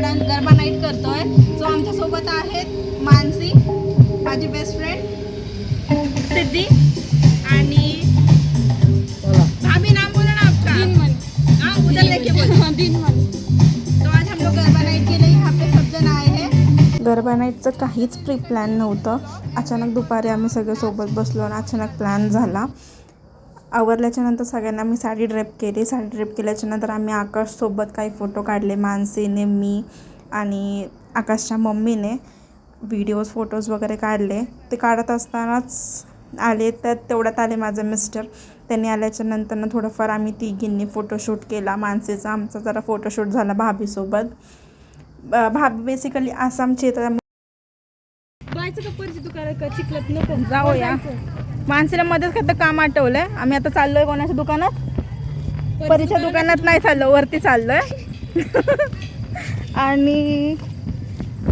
Special garba night करतोय. So आमच्यासोबत आहेत मानसी माझी बेस्ट फ्रेंड सिद्धी आणि भाभी नाम बोला ना आपका? हाँ उधर लेके बोलो तो आज हम लोग गरबा नाइट के लिए यहाँ पे सब जन आए हैं. गरबा नाईटचं काहीच प्री प्लॅन नव्हतं. अचानक दुपारी आम्ही सगळे सोबत बसलो आणि अचानक प्लॅन झाला. आवरल्याच्या नंतर सगळ्यांना मी साडी ड्रेप केली. साडी ड्रेप केल्याच्यानंतर आम्ही आकाशसोबत काही फोटो काढले. मानसीने मी आणि आकाशच्या मम्मीने व्हिडिओज फोटोज वगैरे काढले. ते काढत असतानाच आले त्यात तेवढ्यात आले माझे मिस्टर त्यांनी आल्याच्या नंतरनं थोडंफार आम्ही तिघींनी फोटोशूट केला. मानसीचा आमचा जरा फोटोशूट झाला भाभीसोबत. भाभी बेसिकली आसामची तर नको. जाऊया. माणसाला मध्येच खातं काम आठवलंय. आम्ही आता चाललोय कोणाच्या दुकानात? परीच्या दुकानात नाही चाललो वरती चाललोय. आणि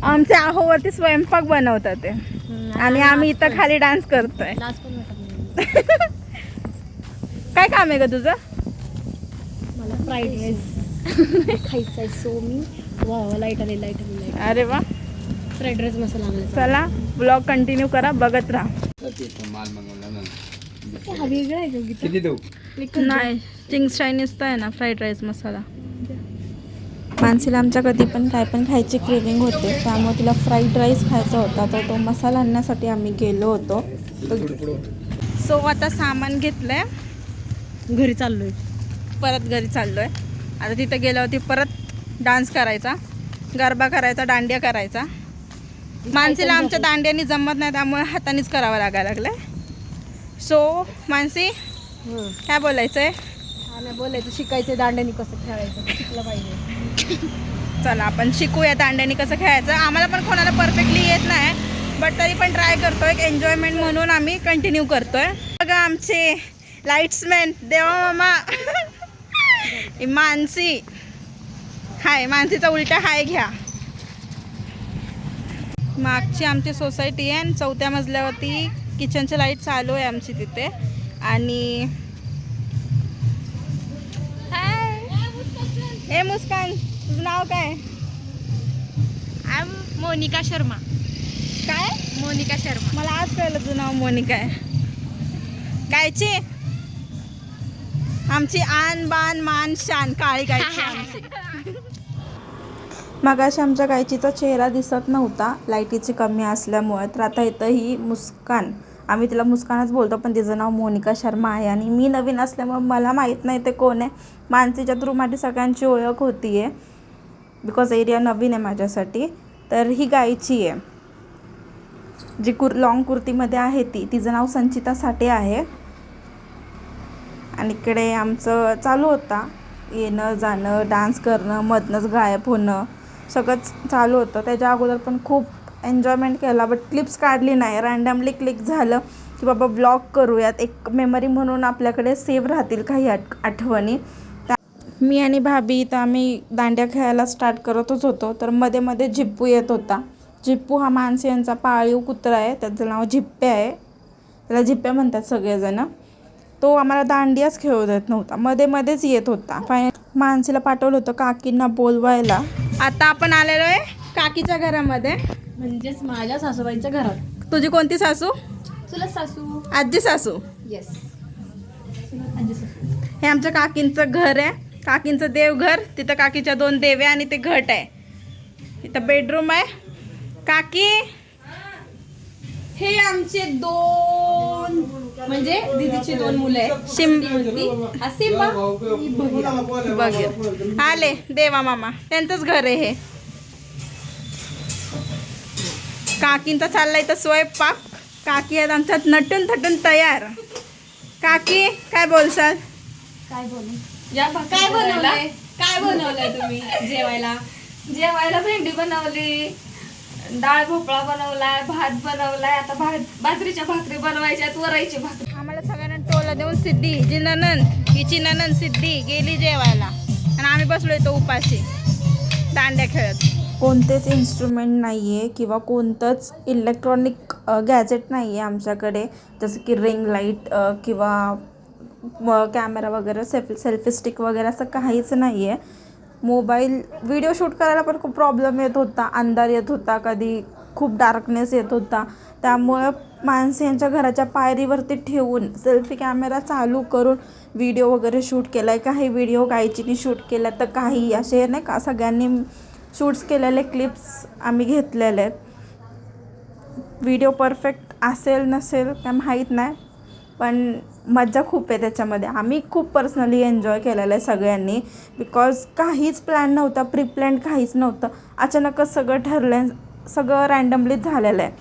आमचे आहोवरती स्वयंपाक बनवतात ते. आणि आम्ही इथं खाली डान्स करतोय. काय काम आहे ग तुझं? मला फ्राईड राईस खायचा आहे सो मी. वा लाइट आले लाइट आली लाइट अरे वा. फ्राईड राईस मसाला चला ब्लॉग कंटिन्यू करा बघत राहा. माल मागवला ना. हा वेगळा आहे का गीता? किती देऊ? नाही चिंग्स चायनीज तर आहे ना फ्राईड राईस मसाला. मानसीला आमच्या कधी पण काय पण खायची क्रेविंग होते त्यामुळे तिला फ्राईड राईस खायचा होता तर तो मसाला आणण्यासाठी आम्ही गेलो होतो. सो आता सामान घेतलंय. घरी चाललोय. परत घरी चाललोय. आता तिथं गेल्यावरती परत डान्स करायचा. गरबा करायचा दांडिया करायचा. मानसीला आमच्या दांड्यानी जमत नाही त्यामुळे हातानेच करावं लागायला लागलंय. सो मानसी काय बोलायचं आहे बोलायचं शिकायचं दांड्यानी कसं खेळायचं शिकलं पाहिजे. चला आपण शिकूया दांड्यानी कसं खेळायचं. आम्हाला पण कोणाला परफेक्टली येत नाही बट तरी पण ट्राय करतोय. एक एन्जॉयमेंट म्हणून आम्ही कंटिन्यू करतोय. बघा आमचे लाईट्समॅन देवा मामा. ही मानसी. हाय मानसीचा उलटा हाय घ्या. मागची आमची सोसायटी आहे आणि चौथ्या मजल्यावरती किचनची लाइट चालू आहे आमची तिथे. आणि ए मुस्कान तुझं नाव काय? आय मोनिका शर्मा. काय? मोनिका शर्मा. मला आज कळलं तुझं नाव मोनिका आहे. गायची आमची आन बान मान शान काळी गायची आमची मगाशी आमच्या गायचीचा चेहरा दिसत नव्हता. लाईटीची कमी असल्यामुळे तर आता इथं ही मुस्कान. आम्ही तिला मुस्कानच बोलतो पण तिचं नाव मोनिका शर्मा आहे आणि मी नवीन असल्यामुळे मला माहीत नाही ते कोण आहे. मानसीच्या थ्रू माझी सगळ्यांची ओळख होती आहे बिकॉज एरिया नवीन आहे माझ्यासाठी. तर ही गायची आहे. जी कुर लॉंग कुर्तीमध्ये आहे ती. तिचं नाव संचिता साठे आहे. आणि इकडे आमचं चालू होता. येणं जाणं डान्स करणं मधनंच गायब होणं. सगळंच चालू होतं. त्याच्या अगोदर पण खूप एन्जॉयमेंट केला बट क्लिप्स काढली नाही. रँडमली क्लिक झालं की बाबा ब्लॉग करूयात. एक मेमरी म्हणून आपल्याकडे सेव्ह राहतील काही आठ आठवणी. मी आणि भाभी तर आम्ही दांड्या खेळायला स्टार्ट करतच होतो. तर मध्ये मध्ये झिप्पू येत होता. झिप्पू हा माणसे यांचा पाळीव कुत्रा आहे. त्याचं नाव झिप्प्या आहे. त्याला झिप्प्या म्हणतात सगळेजण. तो आम्हाला दांडियाच खेळू देत नव्हता. मध्ये मध्येच येत होता. फायनल मानसीला पाठवलं होतं काकींना बोलवायला. आता आपण आलेलो आहे काकीच्या घरामध्ये. म्हणजेच माझ्या सासूबाईंच्या घरात. तुझी कोणती सासू? तुला सासू. आजी सासू. येस हे आमच्या काकींचं घर आहे. काकींचं देवघर तिथं काकीच्या दोन देव्या आणि ते घट आहे. इथं बेडरूम आहे. काकी? हे आमचे दोन म्हणजे दीदीची दोन मुलं आहेत. शिम हा बघ आले देवा मामा. त्यांचंच घर आहे हे. काकींचा चाललाय तर स्वयंपाक. काकी आहेत आमच्यात नटून थटून तयार. काकी काय बोलसाल? काय बोलू? या काय बनवलंय? काय बनवलंय तुम्ही? जेवायला. जेवायला भेंडी बनवली. डाळ भोपळा बनवलाय भात बनवलाय आता भात बाजरीच्या भाकरी बनवायच्या वरायची भाकरी. आम्हाला सगळ्यांना टोला देऊन सिद्धी जी ननंद हिची ननंद सिद्धी गेली जेवायला. आणि आम्ही बसलो इथं उपाशी दांड्या खेळत. कोणतेच इन्स्ट्रुमेंट नाही आहे किंवा कोणतंच इलेक्ट्रॉनिक गॅजेट नाही आहे आमच्याकडे. जसं की रिंग लाइट किंवा कॅमेरा वगैरे सेल्फी सेल्फी स्टिक वगैरे असं काहीच नाही आहे मोबाईल व्हिडिओ शूट करायला पण खूप प्रॉब्लेम येत होता अंधार येत होता कधी खूप डार्कनेस येत होता. त्यामुळं माणसे यांच्या घराच्या पायरीवरती ठेवून सेल्फी कॅमेरा चालू करून व्हिडिओ वगैरे शूट केला आहे काही व्हिडिओ गायचीनी शूट केला तर काही असे नाही का सगळ्यांनी शूट्स केलेले क्लिप्स आम्ही घेतलेले आहेत. व्हिडिओ परफेक्ट असेल नसेल काय माहीत नाही. पण मजा खूप आहे त्याच्यामध्ये. आम्ही खूप पर्सनली एन्जॉय केलेलं आहे सगळ्यांनी. बिकॉज काहीच प्लॅन नव्हता प्री प्लॅन काहीच नव्हतं. अचानकच सगळं ठरलं आहे सगळं रँडमलीच झालेलं आहे.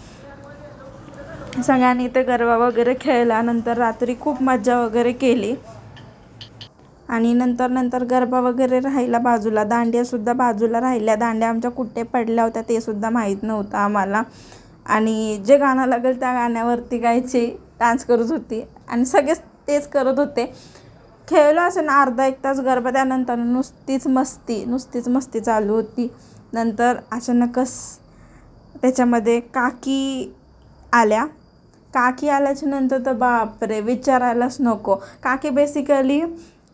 सगळ्यांनी ते गरबा वगैरे खेळला नंतर रात्री खूप मज्जा वगैरे केली. आणि नंतर नंतर गरबा वगैरे राहिला बाजूला. दांड्यासुद्धा बाजूला राहिल्या. दांड्या आमच्या कुठे पडल्या होत्या ते सुद्धा माहीत नव्हतं आम्हाला. आणि जे गाणं लागेल त्या गाण्यावरती गायची. डान्स करत होती आणि सगळेच तेच करत होते. खेळलो असं ना अर्धा एक तास गरबा त्यानंतर नुसतीच मस्ती नुसतीच मस्ती चालू होती. नंतर अचानकच त्याच्यामध्ये काकी आल्या. काकी आल्याच्यानंतर तर बापरे विचारायलाच नको. काकी बेसिकली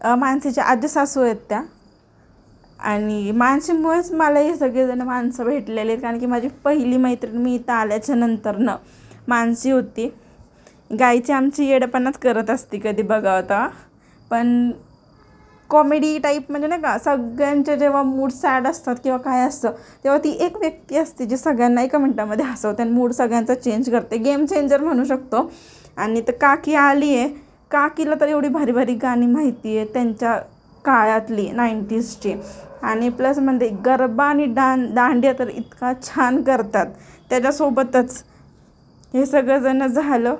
मानसीच्या आजी सासू आहेत त्या. आणि मानसीमुळेच मला हे सगळेजण माणसं भेटलेली आहेत. कारण की माझी पहिली मैत्रीण मी इथं आल्याच्या नंतरनं मानसी होती. गायची आमची येडपणाच करत असते कधी बघा आता पण कॉमेडी टाईप म्हणजे नाही का सगळ्यांचे जेव्हा मूड सॅड असतात किंवा काय असतं तेव्हा ती एक व्यक्ती असते जी सगळ्यांना एका मिनटामध्ये हसवते आणि मूड सगळ्यांचा चेंज करते. गेम चेंजर म्हणू शकतो. आणि तर काकी आली आहे. काकीला तर एवढी भारी भारी गाणी माहिती आहे त्यांच्या काळातली नाईंटीजची. आणि प्लस म्हणजे गरबा आणि डान दांडिया तर इतका छान करतात. त्याच्यासोबतच हे सगळंजणं झालं.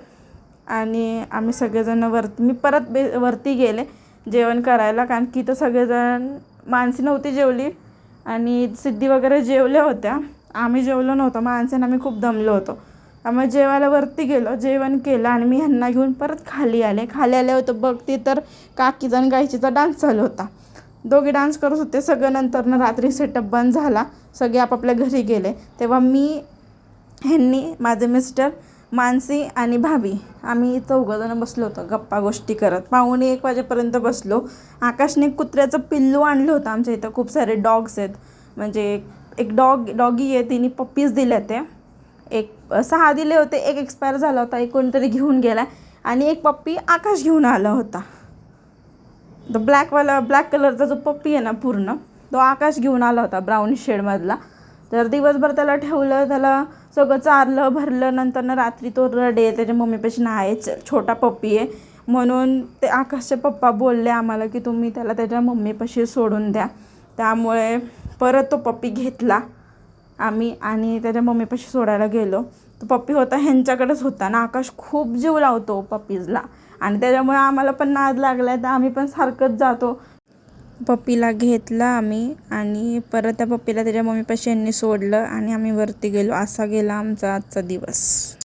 आणि आम्ही सगळेजणं वरती मी परत बे वरती गेले जेवण करायला कारण की तर सगळेजण माणसे नव्हती जेवली आणि सिद्धी वगैरे जेवल्या होत्या. आम्ही जेवलो नव्हतो. माणसानं आम्ही खूप दमलो होतो. त्यामुळे जेवायला वरती गेलो जेवण केलं आणि मी ह्यांना घेऊन परत खाली आले. खाली आले होतं बघते तर काकीचा आणि गायचीचा डान्स चालू होता. दोघे डान्स करत होते. सगळं नंतरनं रात्री सेटअप बंद झाला. सगळे आपापल्या घरी गेले. तेव्हा मी ह्यांनी माझे मिस्टर मानसी आणि भाभी. आम्ही चौघंजणं बसलो होतो गप्पा गोष्टी करत. पाहुणे एक वाजेपर्यंत बसलो. आकाशने कुत्र्याचं पिल्लू आणलं होतं आमच्या इथं. खूप सारे डॉग्स आहेत. म्हणजे एक डॉग डॉगी आहे तिने पप्पीज दिल्या ते एक सहा दिले होते एक एक्सपायर झाला होता एक कोणतरी घेऊन गेला. आणि एक पप्पी आकाश घेऊन आला होता. तो ब्लॅकवाला ब्लॅक कलरचा जो पप्पी आहे ना पूर्ण तो आकाश घेऊन आला होता ब्राऊन शेडमधला तर दिवसभर त्याला ठेवलं त्याला सगळं चारलं भरलं नंतर रात्री तो रडे त्याच्या मम्मीपाशी नाही छोटा पप्पी आहे. म्हणून ते आकाशचे पप्पा बोलले आम्हाला की तुम्ही त्याला त्याच्या मम्मीपाशी सोडून द्या. त्यामुळे परत तो पप्पी घेतला. आम्ही आणि त्याच्या मम्मीपाशी सोडायला गेलो. तो पप्पी होता ह्यांच्याकडेच होता ना आकाश खूप जीव लावतो पप्पीजला. आणि त्याच्यामुळे आम्हाला पण नाद लागला आहे तर आम्ही पण सारखंच जातो. पप्पीला घेतलं आम्ही आणि परत त्या पप्पीला त्याच्या मम्मीपाशी यांनी सोडलं आणि आम्ही वरती गेलो. असा गेला आमचा आजचा दिवस.